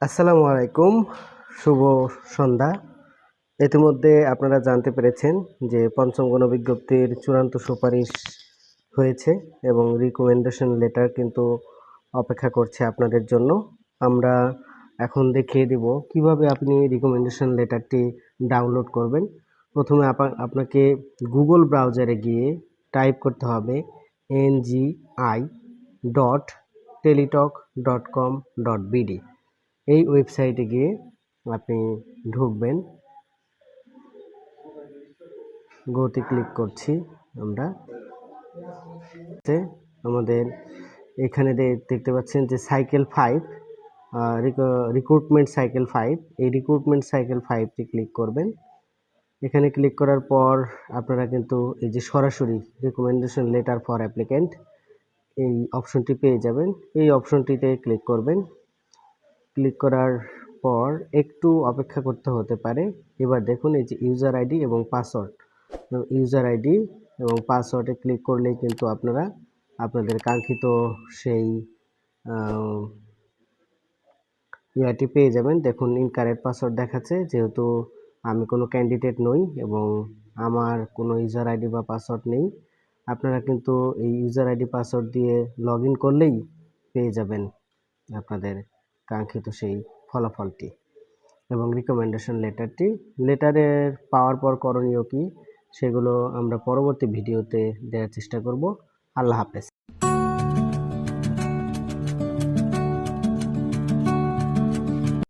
আসসালামু আলাইকুম, শুভ সন্ধ্যা। ইতিমধ্যে আপনারা জানতে পেরেছেন যে পঞ্চম গণবিজ্ঞপ্তির চূড়ান্ত সুপারিশ হয়েছে এবং রিকমেন্ডেশন লেটার কিন্তু অপেক্ষা করছে আপনাদের জন্য। আমরা এখন দেখিয়ে দেব কীভাবে আপনি রিকমেন্ডেশন লেটারটি ডাউনলোড করবেন। প্রথমে আপা- আপনাকে গুগল ব্রাউজারে গিয়ে টাইপ করতে হবে NGI dot Teletalk dot com dot BD এই ওয়েবসাইটে গিয়ে আপনি ঢুকবেন। গোতে ক্লিক করছি আমরা। আমাদের এখানে দেখতে পাচ্ছেন যে cycle five recruitment cycle five এই রিক্রুটমেন্ট সাইকেল ফাইভটি ক্লিক করবেন। এখানে ক্লিক করার পর আপনারা কিন্তু এই যে সরাসরি রিকমেন্ডেশন লেটার ফর অ্যাপ্লিক্যান্ট এই অপশনটি পেয়ে যাবেন। এই অপশনটিতে ক্লিক করবেন। ক্লিক করার পর একটু অপেক্ষা করতে হতে পারে। এবার দেখুন এই যে ইউজার আইডি এবং পাসওয়ার্ড ইউজার আইডি এবং পাসওয়ার্ডে ক্লিক করলেই কিন্তু আপনারা, আপনাদের কাঙ্ক্ষিত সেই ইয়াটি পেয়ে যাবেন। দেখুন ইনকারেক্ট পাসওয়ার্ড দেখাচ্ছে, যেহেতু আমি কোনো ক্যান্ডিডেট নই এবং আমার কোনো ইউজার আইডি বা পাসওয়ার্ড নেই, আপনারা কিন্তু এই ইউজার আইডি পাসওয়ার্ড দিয়ে লগ করলেই পেয়ে যাবেন আপনাদের। কাঙ্ক্ষিত সেই ফলাফলটি এবং রিকমেন্ডেশন লেটারটি। লেটারের পাওয়ার পর করণীয় কী? সেগুলো আমরা পরবর্তী ভিডিওতে দেওয়ার চেষ্টা করব। আল্লাহ হাফেজ।